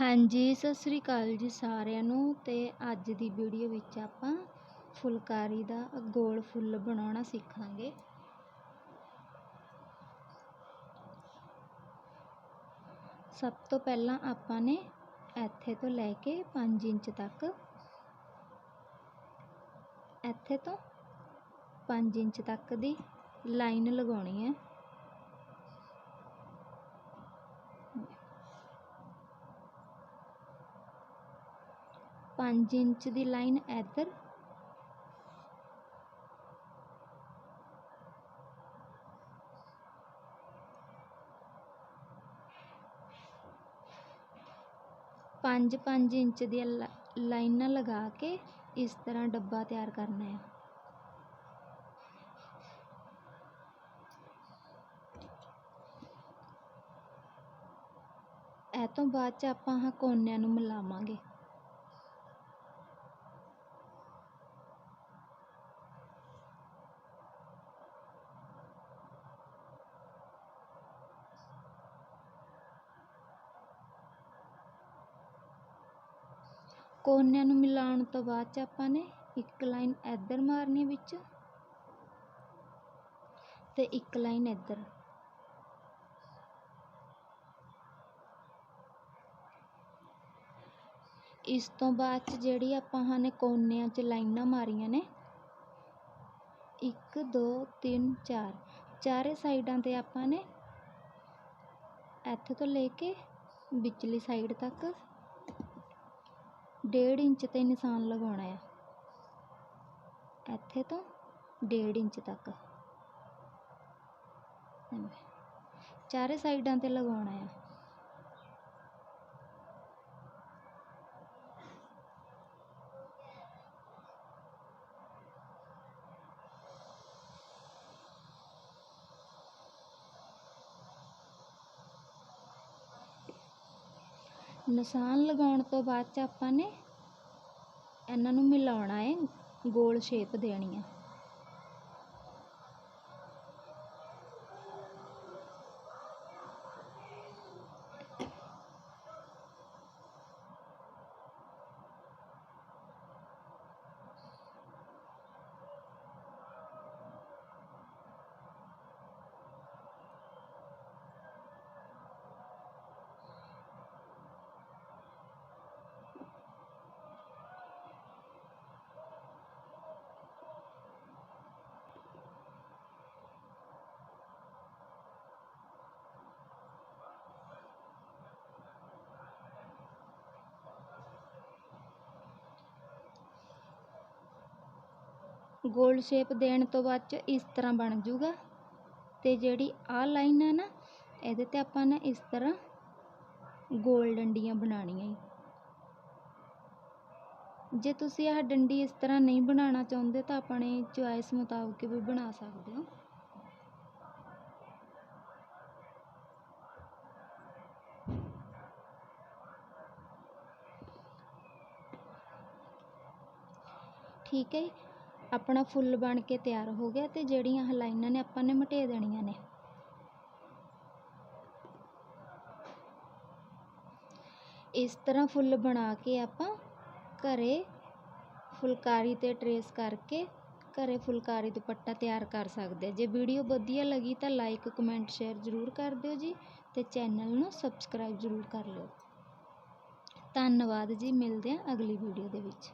ਹਾਂਜੀ, ਸਤਿ ਸ਼੍ਰੀ ਅਕਾਲ ਜੀ ਸਾਰਿਆਂ ਨੂੰ ਤੇ ਅੱਜ ਦੀ ਵੀਡੀਓ ਵਿੱਚ ਆਪਾਂ ਫੁਲਕਾਰੀ ਦਾ ਗੋਲ ਫੁੱਲ ਬਣਾਉਣਾ ਸਿੱਖਾਂਗੇ। ਸਭ ਤੋਂ ਪਹਿਲਾਂ ਆਪਾਂ ਨੇ ਇੱਥੇ ਤੋਂ ਲੈ ਕੇ 5 ਇੰਚ ਤੱਕ, ਇੱਥੇ ਤੋਂ 5 ਇੰਚ ਤੱਕ ਦੀ ਲਾਈਨ ਲਗਾਉਣੀ ਹੈ। ਪੰਜ ਇੰਚ ਦੀ ਲਾਈਨ ਇੱਧਰ। ਪੰਜ ਪੰਜ ਇੰਚ ਦੀਆਂ ਲਾਈਨਾਂ ਲਗਾ ਕੇ ਇਸ ਤਰ੍ਹਾਂ ਡੱਬਾ ਤਿਆਰ ਕਰਨਾ ਹੈ। ਇਹ ਤੋਂ ਬਾਅਦ ਚ ਆਪਾਂ ਆਹ ਕੋਨਿਆਂ ਨੂੰ ਮਿਲਾਵਾਂਗੇ। ਕੋਨਿਆਂ ਨੂੰ ਮਿਲਾਉਣ ਤੋਂ ਬਾਅਦ ਚ ਆਪਾਂ ਨੇ ਇੱਕ ਲਾਈਨ ਇੱਧਰ ਮਾਰਨੀ ਵਿੱਚ ਅਤੇ ਇੱਕ ਲਾਈਨ ਇੱਧਰ। ਇਸ ਤੋਂ ਬਾਅਦ ਚ ਜਿਹੜੀ ਆਪਾਂ ਹਨ ਕੋਨਿਆਂ 'ਚ ਲਾਈਨਾਂ ਮਾਰੀਆਂ ਨੇ, ਇੱਕ, ਦੋ, ਤਿੰਨ, ਚਾਰ। ਚਾਰੇ ਸਾਈਡਾਂ ਤੇ ਆਪਾਂ ਨੇ ਇੱਥੇ ਤੋਂ ਲੈ ਕੇ ਵਿਚਲੀ ਸਾਈਡ ਤੱਕ ਡੇਢ ਇੰਚ ਤੇ ਨਿਸ਼ਾਨ ਲਗਾਉਣਾ ਆ। ਇੱਥੇ ਤੋਂ ਡੇਢ ਇੰਚ ਤੱਕ। ਚਾਰੇ ਸਾਈਡਾਂ ਤੇ ਲਗਾਉਣਾ ਆ। ਨਿਸ਼ਾਨ ਲਗਾਉਣ ਤੋਂ ਬਾਅਦ ਚ ਆਪਾਂ ਨੇ ਇਹਨਾਂ ਨੂੰ ਮਿਲਾਉਣਾ ਹੈ ਗੋਲ ਸ਼ੇਪ ਦੇਣੀ ਹੈ। ਗੋਲ ਸ਼ੇਪ ਦੇਣ ਤੋਂ ਬਾਅਦ ਚ ਇਸ ਤਰ੍ਹਾਂ ਬਣ ਜੂਗਾ। ਤੇ ਜਿਹੜੀ ਆਹ ਲਾਈਨ ਹੈ ਨਾ, ਇਹਦੇ ਤੇ ਆਪਾਂ ਨੇ ਇਸ ਤਰ੍ਹਾਂ ਗੋਲ ਡੰਡੀਆਂ ਬਣਾਉਣੀਆਂ ਈ। ਜੇ ਤੁਸੀਂ ਇਹ ਡੰਡੀ ਇਸ ਤਰ੍ਹਾਂ ਨਹੀਂ ਬਣਾਉਣਾ ਚਾਹੁੰਦੇ ਤਾਂ ਆਪਣੇ ਚੁਆਇਸ ਮੁਤਾਬਕ ਵੀ ਬਣਾ ਸਕਦੇ ਹੋ। ਠੀਕ ਹੈ ਜੀ। ਆਪਣਾ ਫੁੱਲ ਬਣ ਕੇ ਤਿਆਰ ਹੋ ਗਿਆ ਅਤੇ ਜਿਹੜੀਆਂ ਆਹ ਲਾਈਨਾਂ ਨੇ ਆਪਾਂ ਨੇ ਮਟੇ ਦੇਣੀਆਂ ਨੇ। ਇਸ ਤਰ੍ਹਾਂ ਫੁੱਲ ਬਣਾ ਕੇ ਆਪਾਂ ਘਰੇ ਫੁਲਕਾਰੀ ਤੇ ਟਰੇਸ ਕਰਕੇ ਘਰੇ ਫੁਲਕਾਰੀ ਦੁਪੱਟਾ ਤਿਆਰ ਕਰ ਸਕਦੇ ਜੇ ਵੀਡੀਓ ਵਧੀਆ ਲੱਗੀ ਤਾਂ ਲਾਈਕ ਕਮੈਂਟ ਸ਼ੇਅਰ ਜ਼ਰੂਰ ਕਰ ਦਿਓ ਜੀ ਤੇ ਚੈਨਲ ਨੂੰ ਸਬਸਕ੍ਰਾਈਬ ਜ਼ਰੂਰ ਕਰ ਲਿਓ। ਧੰਨਵਾਦ ਜੀ, ਮਿਲਦੇ ਹਾਂ ਅਗਲੀ ਵੀਡੀਓ ਦੇ ਵਿੱਚ।